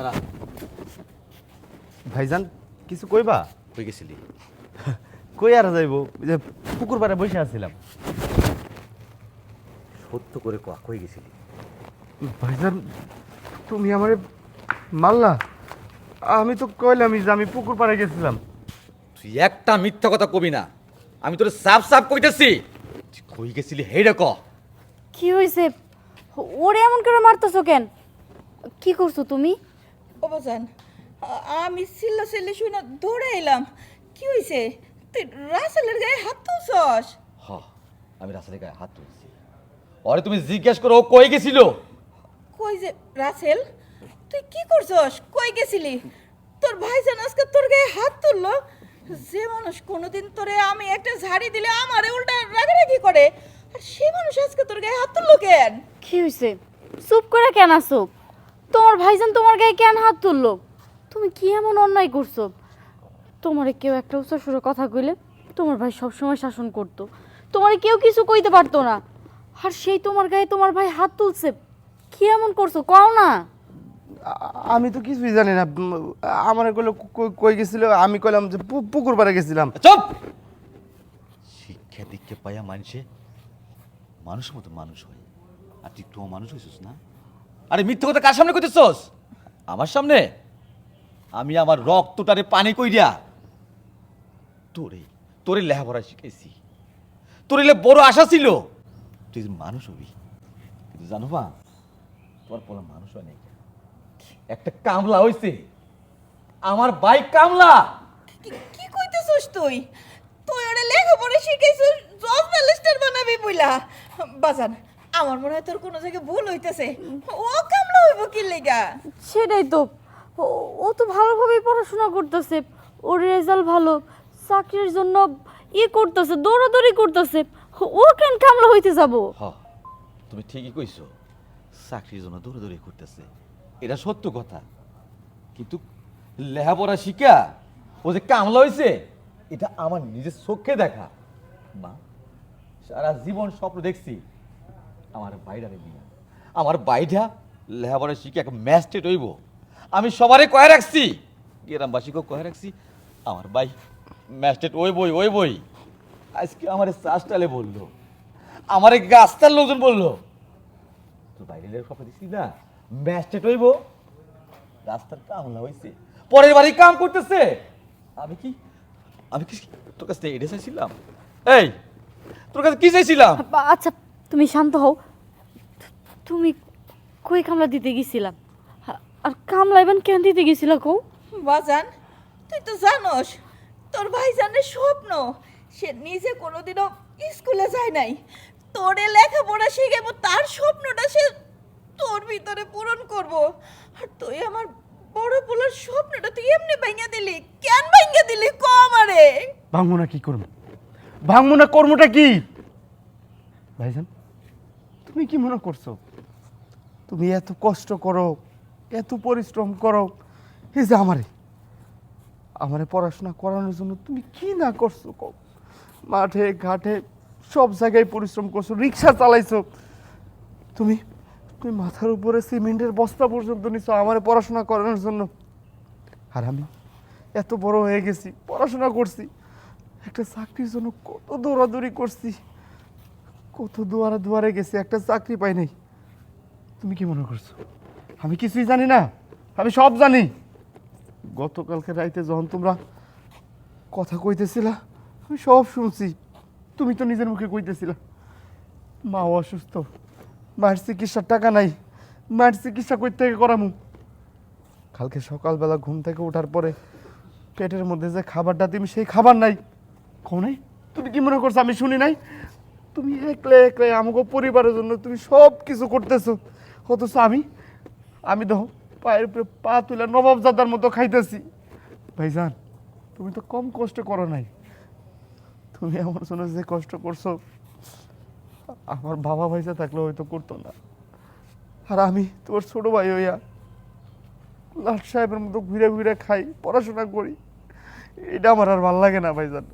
দাঁড়া। ভাইজান কিছু কইবা? কই গেছিলি? কই আর যাইব? ওই যে পুকুর পাড়ে বসে আছিলাম। সত্য করে কয়া কই গেছিলি? ভাইজান তুমি আমারে মারলা। আমি তো কইলামই যে আমি পুকুর পাড়ে গেছিলাম। তুই একটা মিথ্যা কথা কবি না। আমি তোর সাফ সাফ কইতেছি। তুই কই গেছিলি হেইডা ক? কি হয়েছে ওরে এমন করে মারতেছো কেন? কি করছ তুমি? অবজান আমি সিল্লা সিল্লি শুনে দৌড়ে এলাম। কি হয়েছে তুই রাসেলের গায়ে হাত তুলছস? হ আমি রাসেলের গায়ে হাত তুলছি। ওরে তুমি জিজ্ঞেস করো ও কই গেছিল? কই যে রাসেল? তুই কি করছস? কই গেছিলি? তোর ভাইজান আজকে তোর গায়ে হাত তুললো? যে মানুষ কোনোদিন তোরে আমি একটা ঝাড়ি দিলে আমারে উল্টা রাগারাগি করে আর সে মানুষ আজকে তোর গায়ে হাত তুললো কেন? কি হয়েছে চুপ করে কেন আসো তোমার ভাইজান তোমার গায়ে কেন হাত তুললো? তুমি কি এমন অন্যায় করছ? তোমারে কেউ একটা উচ্চ সুরে কথা কইলে তোমার ভাই সবসময় শাসন করতো। তোমারে কেউ কিছু কইতে পারতো না। আর সেই তোমার গায়ে তোমার ভাই হাত তুলছে কি এমন করছ? কও না। আমি তো কিছুই জানি না। আমার কইলো কই- গেছিল? আমি কইলাম যে পুকুর পাড়ে গেছিলাম। চুপ! শিক্ষা দীক্ষা পাইয়া মানুষে মানুষের মতো মানুষ হয়। আর তুই তো মানুষ হয়েছিস না? আরে মিথ্যা কথা কার সামনে কইতেছস? আমার সামনে? আমি আমার রক্তটারে পানি কইরা তোরে তোরে লেখাপড়া শিখেছি তোর এলে বড় আশা ছিল। তুই মানুষ হবি কিন্তু জানো বা তোর পলা মানুষ হয় একটা কামলা হইছে। আমার বাইক কামলা। কি- কইতেছস তুই? তুই ওরে লেখাপড়া শিখাইছিস জজ ম্যাজিস্ট্রেট বানাবি বইলা। বাজান, আমার মনে হয় তোর কোনো জায়গায় ভুল হইতেছে। ও হইব কি লেগা? সেটাই তো। ও- তো ভালোভাবেই পড়াশোনা করতেছে। ওর রেজাল্ট ভালো। চাকরির জন্য ই করতেছে দৌড়াদৌড়ি করতেছে। ও কেন কামলা হইতে যাব? হ তুমি ঠিকই কইছো। চাকরির জন্য দৌড়াদৌড়ি করতেছে। এটা সত্য কথা। কিন্তু লেখাপড়া শিখা ও যে কামলা হয়েছে এটা আমার নিজের চোখে দেখা। মা সারা জীবন স্বপ্ন দেখছি। আমার বাইরারে নিয়ে আমার বাইরা লেখাপড়া শিখে এক ম্যাস্টেট হইব আমি সবারই কয়ে রাখছি। গ্রামবাসীকেও কয়ে রাখছি, আমার ভাই ম্যাস্টেট ওই বই ওই বই আজকে আমার চাষটালে বলল, আমার এই গাছটার লোকজন বলল তো বাইরে স্বপ্ন দিচ্ছি না? ম্যাস্টেট হইব রাস্তার কামলা হয়েছে পরের বাড়ি কাম করতেছে। আমি কি আমি কি তোর কাছ থেকে চাইছিলাম? এই, তোর কাছে কি চাইছিলাম? আচ্ছা তুমি শান্ত হও। তুমি কই কামলা দিতে গেছিলাম? আর কামলা এবার কেন দিতে গেছিল কও? বাজান তুই তো জানোস তোর ভাইজানের স্বপ্ন সে নিজে কোনোদিনও স্কুলে যায় নাই। তোরে লেখা লেখাপড়া শিখাইব তার স্বপ্নটা সে তোর ভিতরে পূরণ করব। আর তুই আমার বড় পোলার স্বপ্নটা তুই এমনি ভাঙা দিলি কেন ভাঙা দিলি ক আমারে? ভাঙবো না কি করব? ভাঙবো না কর্মটা কি? ভাইজান তুমি কি মনে করছ? তুমি এত কষ্ট করো, এত পরিশ্রম করো। এই যে আমারে আমারে পড়াশোনা করানোর জন্য তুমি কি না করছ মাঠে, ঘাটে, সব জায়গায় পরিশ্রম করছ, রিক্সা চালাইছো। তুমি তুমি মাথার উপরে সিমেন্টের বস্তা পর্যন্ত নিছো আমারে পড়াশোনা করানোর জন্য। আর আমি এত বড় হয়ে গেছি, পড়াশোনা করছি, একটা চাকরির জন্য কত দৌড়াদৌড়ি করছি, কত দুয়ারে দুয়ারে গেছি, একটা চাকরি পাই নাই। তুমি কি মনে করছ? আমি কিছুই জানি না। আমি সব জানি। গতকালকে রাইতে যখন তোমরা কথা কইতেছিলা, আমি সব শুনছি। তুমি তো নিজের মুখে কইতেছিলা মা অসুস্থ, মায়ের চিকিৎসার টাকা নাই, মায়ের চিকিৎসা কই থেকে করামু। কালকে সকালবেলা ঘুম থেকে ওঠার পরে পেটের মধ্যে যে খাবারটা তুমি সেই খাবার নাই। কোনে তুমি কি মনে করছ? আমি শুনি নাই। তুমি একলে একলে আমাকে পরিবারের জন্য তুমি সব কিছু করতেছো। অথচ আমি আমি দেখো, পায়ের উপরে পা তুলে নবাবজাদার মতো খাইতেছি। ভাইজান, তুমি তো কম কষ্ট করো নাই। তুমি আমার জন্য যে কষ্ট করছ, আমার বাবা ভাইসা থাকলে হয়তো করতো না। আর আমি তোমার ছোট ভাই হইয়া লাট সাহেবের মতো ঘুরে ঘুরে খাই, পড়াশোনা করি। এটা আমার আর ভালো লাগে না, ভাইজান।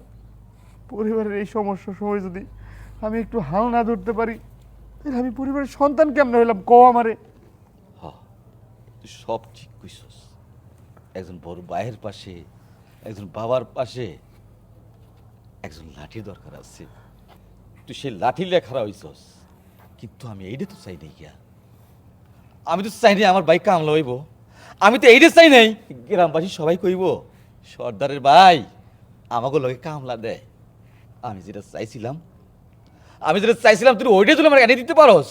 পরিবারের এই সমস্যার সময় যদি আমি একটু হাল না ধরতে পারি আমি পরিবারের সন্তান কেমনে হইলাম? ক আমারে। তুই সব ঠিক কইছস। একজন বড় ভাইয়ের পাশে, একজন বাবার পাশে, একজন লাঠির দরকার আছে। তুই সেই লাঠি লেখারা হইছস। কিন্তু আমি এইটা তো চাই নাই গিয়া। আমি তো চাই নাই আমার বাইক কামলা হইব। আমি তো এইটা চাই নাই গ্রামবাসী সবাই কইব, সর্দারের ভাই আমাকে লগে কামলা দেয় আমি যেটা চাইছিলাম আমি যেটা চাইছিলাম তুই ওইটা তুই আমার এনে দিতে পারস।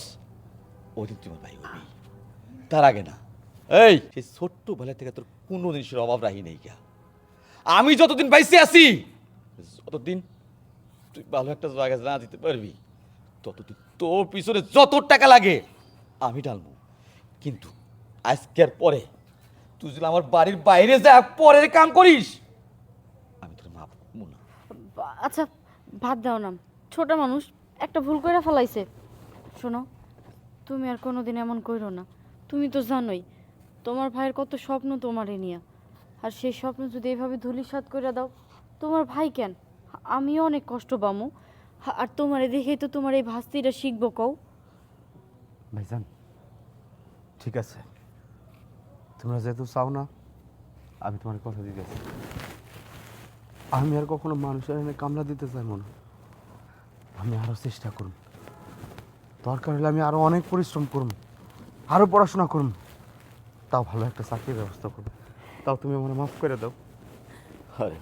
ওইদিন তুই ভাই হবি। তার আগে না। এই, সেই ছোট্ট বেলা থেকে তোর কোনো জিনিসের অভাব রাহি নেই গা আমি যতদিন বাইসে আছি, যতদিন তুই ভালো একটা জায়গা না দিতে পারবি, ততদিন তোর পিছনে যত টাকা লাগে, আমি ডালবো কিন্তু আজকের পরে তুই যদি আমার বাড়ির বাইরে যা, পরের কাম করিস, আমি তোর মাপ না। আচ্ছা ভাত দাও না। ছোট মানুষ একটা ভুল করে ফেলাইছে। শোনো, তুমি আর কোনো দিন এমন করো না। তুমি তো জানোই, তোমার ভাইয়ের কত স্বপ্ন তোমারে নিয়ে। আর সেই স্বপ্ন যদি এভাবে ধুলিসাৎ করে দাও, তোমার ভাই কেন? আমিও অনেক কষ্ট পামু। আর তোমারে দেখেই তো তোমার এই ভাস্তিটা শিখব কও। ভাইজান, ঠিক আছে। তোমরা যেহেতু চাও না, আমি তোমার কথা দিতেছি। আমি আর কখনো মানুষের এনে কামলা দিতে চাইব না। আমি আরও চেষ্টা করুন দরকার হলে আমি আরও অনেক পরিশ্রম করব আরও পড়াশোনা করুন তাও ভালো একটা চাকরির ব্যবস্থা করুন তাও তুমি আমার মাফ করে দাও। ভাই